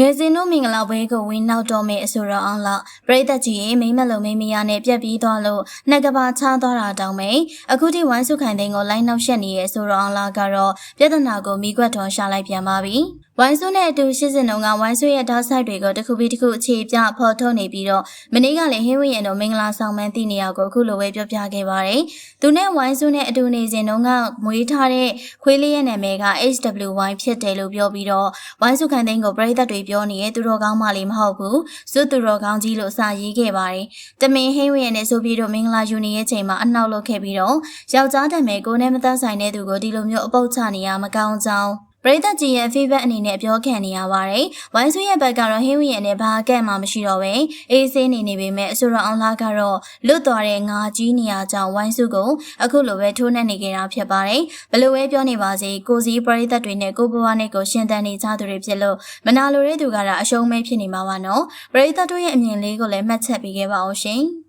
ငယ်စဉ်တို့မင်္ဂလာပွဲကိုဝင်နောက်တော့မယ်အဆိုတော်အောင်လောက်ပရိသတ်ကြီးရေမိမ့်မလုံးမိမရနဲ့ပြက်ပြီးသွားလို့နှက်ကပါချသွားတာတောင်းမယ်အခုထိဝိုင်းစုခိုင်သိန်းကိုလိုင်းနောက်ရှက်နေရဲ့အဆိုတော်အောင်လောက်ကတော့ပြဿနာကိုမိကွက်တော်ရှာလိုက်ပြန်ပါပြီ ဝိုင်းစုနဲ့အတူရှစ်စင်တုံးကဝိုင်းစုရဲ့ဓာတ်ဆိုင်တွေကိုတစ်ခုပြီးတစ်ခုအခြေပြဖော်ထုတ်နေပြီးတော့မနေ့ကလည်းဟင်းဝရင်တို့မင်္ဂလာဆောင်မှန်းသိနေရကိုအခုလိုပဲပြောပြခဲ့ပါတယ်သူနဲ့ဝိုင်းစုနဲ့အတူနေစဉ်တုန်းကမွေးထားတဲ့ခွေးလေးရဲ့နာမည်က HWY ဖြစ်တယ်လို့ပြောပြီးတော့ဝိုင်းစုခိုင်သိန်းကိုပရိသတ်တွေပြောနေရဲ့သူတော်ကောင်းမလေးမဟုတ်ဘူးစွတ်သူတော်ကောင်းကြီးလို့စာရေးခဲ့ပါတယ်တမင်ဟင်းဝရင်နဲ့ဆိုပြီးတော့မင်္ဂလာယူနေရဲ့ချိန်မှာအနှောက်လုပ်ခဲ့ပြီးတော့ယောက်ျားတံမဲ့ကိုနဲ့မသက်ဆိုင်တဲ့သူကိုဒီလိုမျိုးအပုတ်ချနေရမကောင်းကြောင်း ပရိသတ်ကြီးရဲ့ feedback အနေနဲ့ပြောခံနေရပါတယ်။ဝိုင်းဆွေရဲ့ဘက်ကတော့ဟင်းဝရင်နဲ့ဘာကဲ့မှမရှိတော့ပဲအေးဆေးနေနေပေမဲ့အဆိုတော်အောင်လာကတော့လွတ်သွားတဲ့ငါကြီးနေရကြောင်းဝိုင်းစုကိုအခုလိုပဲထိုးနှက်နေကြတာဖြစ်ပါတယ်။ဘလို့ပဲပြောနေပါစေကိုစည်းပရိသတ်တွေနဲ့ကိုဘွားနဲ့ကိုရှင်တန်နေကြသူတွေဖြစ်လို့မနာလိုတဲ့သူကတော့အရှုံးမဲဖြစ်နေမှာပါနော်။ပရိသတ်တို့ရဲ့အမြင်လေးကိုလည်းမှတ်ချက်ပေးခဲ့ပါအောင်ရှင်။